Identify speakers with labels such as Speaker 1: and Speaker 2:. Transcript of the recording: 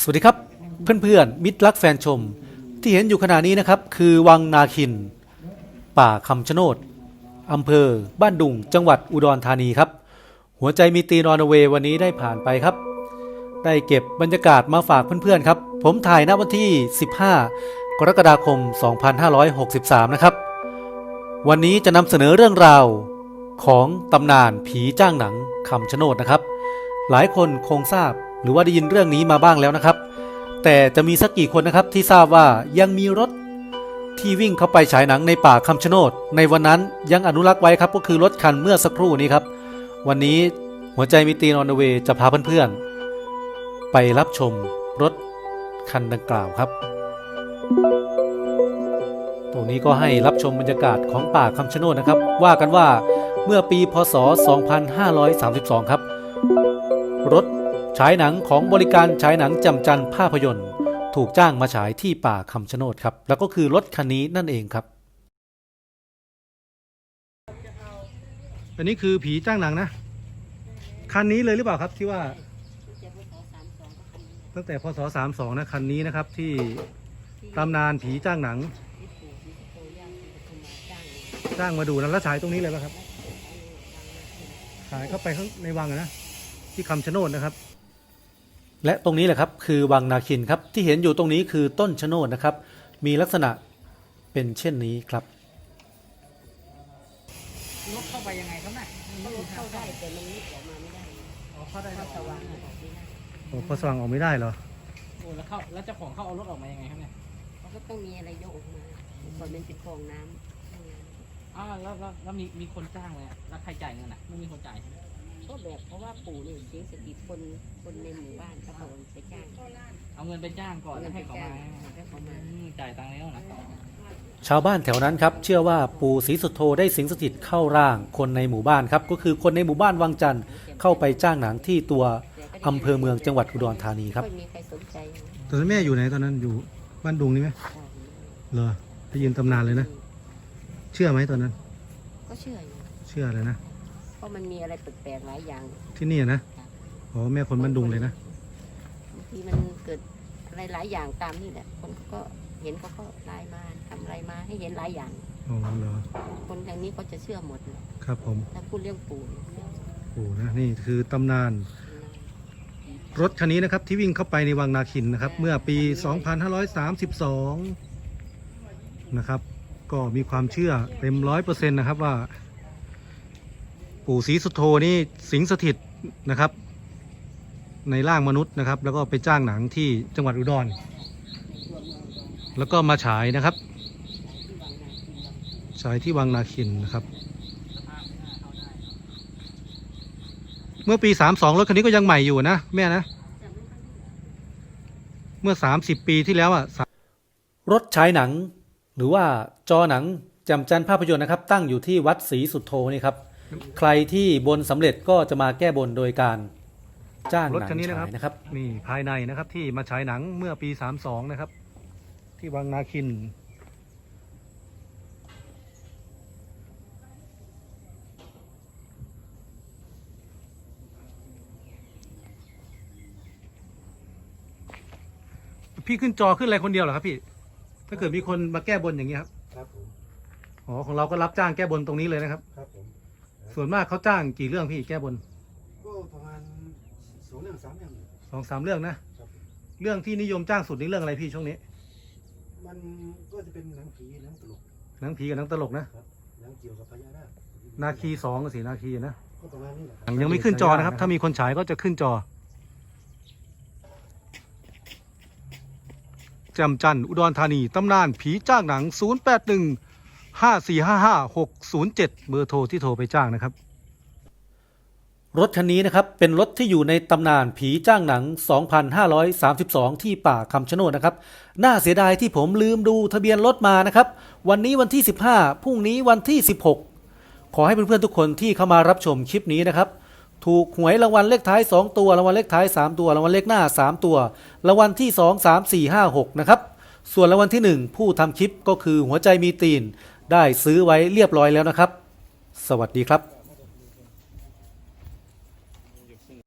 Speaker 1: สวัสดีครับเพื่อนๆมิตรรักแฟนชม ที่เห็นอยู่ขณะนี้นะครับ คือวังนาคิน ป่าคำชะโนดอำเภอ บ้านดุงจังหวัดอุดรธานีครับ หัวใจมีตีนอนเววันนี้ได้ผ่านไปครับ ได้เก็บบรรยากาศมาฝากเพื่อนๆครับ ผมถ่ายณวันที่ 15 กรกฎาคม 2563 นะครับ วันนี้จะนำเสนอเรื่องราวของตำนานผีจ้างหนังคำชะโนดนะครับ หลายคนคงทราบ รือว่าได้ยินเรื่องนี้มาบ้างแล้วนะครับ แต่จะมีสักกี่คนนะครับที่ทราบว่ายังมีรถที่วิ่งเข้าไปฉายหนังในป่าคำชะโนด ในวันนั้นยังอนุรักษ์ไว้ครับก็คือรถคันเมื่อสักครู่นี้ครับ วันนี้หัวใจมิตีนอนเวจะพาเพื่อนๆ ไปรับชมรถคันดังกล่าวครับ ตรงนี้ก็ให้รับชมบรรยากาศของป่าคำชะโนดนะครับ ว่ากันว่าเมื่อปีพศ 2532 ครับ ฉายหนังของบริการฉายหนังจำจันภาพยนตร์ ถูกจ้างมาฉายที่ป่าคำชะโนดครับ แล้วก็คือรถคันนี้นั่นเองครับ อันนี้คือผีจ้างหนังนะ คันนี้เลยหรือเปล่าครับที่ว่า ตั้งแต่พศ32นะคันนี้นะครับที่ตำนานผีจ้างหนัง จ้างมาดูนะแล้วฉายตรงนี้เลยป่ะครับฉายเข้าไปข้างในวังนะ ที่คำชะโนดนะครับ และตรงนี้แหละครับคือวังนาคินครับที่เห็นอยู่ตรงนี้คือต้นชะโนดนะครับ มีลักษณะเป็นเช่นนี้ครับ
Speaker 2: รถเข้าไปยังไงครับน่ะ
Speaker 3: เขาลงเข้าได้แต่มันนิดออกมาไม่ได้
Speaker 2: อ๋อเข้าได้
Speaker 3: เข้าสว่างออกไม่ได้
Speaker 1: โอ้พอสว่างออกไม่ได้เหรอ
Speaker 2: โอ้แล้วเข้าแล้วเจ้าของเขาเอารถออกมายังไงครับเนี่ย
Speaker 3: เขาก็ต้องมีอะไรยกออกมาก่อนมันเป็นคลองน้ำข้างใน
Speaker 2: อ้าวแล้วแล้วแล้วมีมีคนจ้างเลยอะแล้วใครจ่ายเงินอะไม่มีคนจ่ายใช่ไหม
Speaker 3: ก็แบบเพราะว่าปู่นี่เสียงสติคนคนในหมู่บ้านเขาบอกว่าไปจ้าง
Speaker 2: เอาเงินไปจ้างก่อนแล้วให้เขามา
Speaker 3: ให้เขามา
Speaker 2: อืมจ่ายตังค์แล้วนะ
Speaker 1: ชาวบ้านแถวนั้นครับเชื่อว่าปู่ศรีสุโธได้สิงสถิตเข้าร่างคนในหมู่บ้านครับ ก็คือคนในหมู่บ้านวังจันทร์เข้าไปจ้างหนังที่ตัวอำเภอเมืองจังหวัดอุดรธานีครับ
Speaker 3: ไม่มีใครสนใจ
Speaker 1: ตอนนั้นแม่อยู่ไหนตอนนั้นอยู่บ้านดุงนี่ไหมเหรอได้ยินตำนานเลยนะ เชื่อไหมตอนนั้น
Speaker 3: ก็เชื่ออยู่
Speaker 1: เชื่อเลยนะ
Speaker 3: เพราะมันมีอะไรแปลกๆหลายอย่าง
Speaker 1: ที่นี่นะอ๋อแม่คนบ้านดุงเลยนะ
Speaker 3: บางทีมันเกิดอะไรหลายอย่างตามนี่แหละคนก็เห็นเขาก็ไลน์มาทำอะไรมาให้เห็นหลายอย่าง
Speaker 1: อ๋อเหรอ
Speaker 3: คนทางนี้ก็จะเชื่อหมดเลย
Speaker 1: ครับผม
Speaker 3: ถ้าพูดเรื่องปู่เนี่ยเชื่อ
Speaker 1: โอ้นะนี่คือตำนาน รถคันนี้นะครับที่วิ่งเข้าไปในวังนาคินนะครับ เมื่อปี 2532 นะครับ ก็มีความเชื่อเต็มร้อยเปอร์เซ็นต์นะครับว่า ปู่ศรีสุโธนี่สิงสถิตนะครับ ในร่างมนุษย์นะครับ แล้วก็ไปจ้างหนังที่จังหวัดอุดร แล้วก็มาฉายนะครับ ฉายที่วังนาคินนะครับ เมื่อปี 32 รถคันนี้ก็ยังใหม่อยู่นะ แม่นะ เมื่อ 30 ปีที่แล้วอะรถฉายหนัง หรือว่าจอหนังจำจันภาพยนตร์นะครับ ตั้งอยู่ที่วัดศรีสุโธนี่ครับ ใครที่บนสำเร็จก็จะมาแก้บนโดยการจ้างหนัง
Speaker 4: รถคันนี้นะครับ
Speaker 1: ฉายนะครับ นี่ภายในนะครับที่มาฉายหนังเมื่อปี 32 นะครับ ที่วังนาคิน พี่ขึ้นจอขึ้นอะไรคนเดียวเหรอครับพี่ ถ้าเกิดมีคนมาแก้บนอย่างเงี้ยครับ
Speaker 4: ครับผม
Speaker 1: อ๋อของเราก็รับจ้างแก้บนตรงนี้เลยนะครับ
Speaker 4: ครับผม
Speaker 1: ส่วนมากเขาจ้างกี่เรื่องพี่แก้บน
Speaker 4: ก็ประมาณสองเรื่องสามเรื่อง
Speaker 1: สองสามเรื่องนะ
Speaker 4: ครับ
Speaker 1: เรื่องที่นิยมจ้างสุดนี่เรื่องอะไรพี่ช่วงนี้
Speaker 4: มันก็จะเป็นหนังผีหนังตลก
Speaker 1: หนังผีกับหนังตลกนะ
Speaker 4: หนังเกี่ยวกับพญานาค
Speaker 1: นาคีสองกับสีนาคีนะ
Speaker 4: ก็ประมาณนี้แหละค
Speaker 1: ห
Speaker 4: รั
Speaker 1: นั
Speaker 4: บ
Speaker 1: งยังไม่ขึ้นจอนะครับ ถ้ามีคนฉายก็จะขึ้นจอแจมจันทร์อุดรธานีตำนานผีจ้างหนัง 081 5455 607เบอร์โทรที่โทรไปจ้างนะครับ รถคันนี้นะครับเป็นรถที่อยู่ในตำนานผีจ้างหนัง 2532 ที่ป่าคำชะโนดนะครับ น่าเสียดายที่ผมลืมดูทะเบียนรถมานะครับ วันนี้วันที่ 15พรุ่งนี้วันที่ 16 ขอให้เพื่อนๆทุกคนที่เข้ามารับชมคลิปนี้นะครับถูกหวยรางวัลเลขท้าย 2 ตัวรางวัลเลขท้าย 3 ตัวรางวัลเลขหน้า 3 ตัวรางวัลที่ 2 3 4 5 6 นะครับ ส่วนรางวัลที่ 1 ผู้ทำคลิปก็คือหัวใจมีตีน ได้ซื้อไว้เรียบร้อยแล้วนะครับ สวัสดีครับ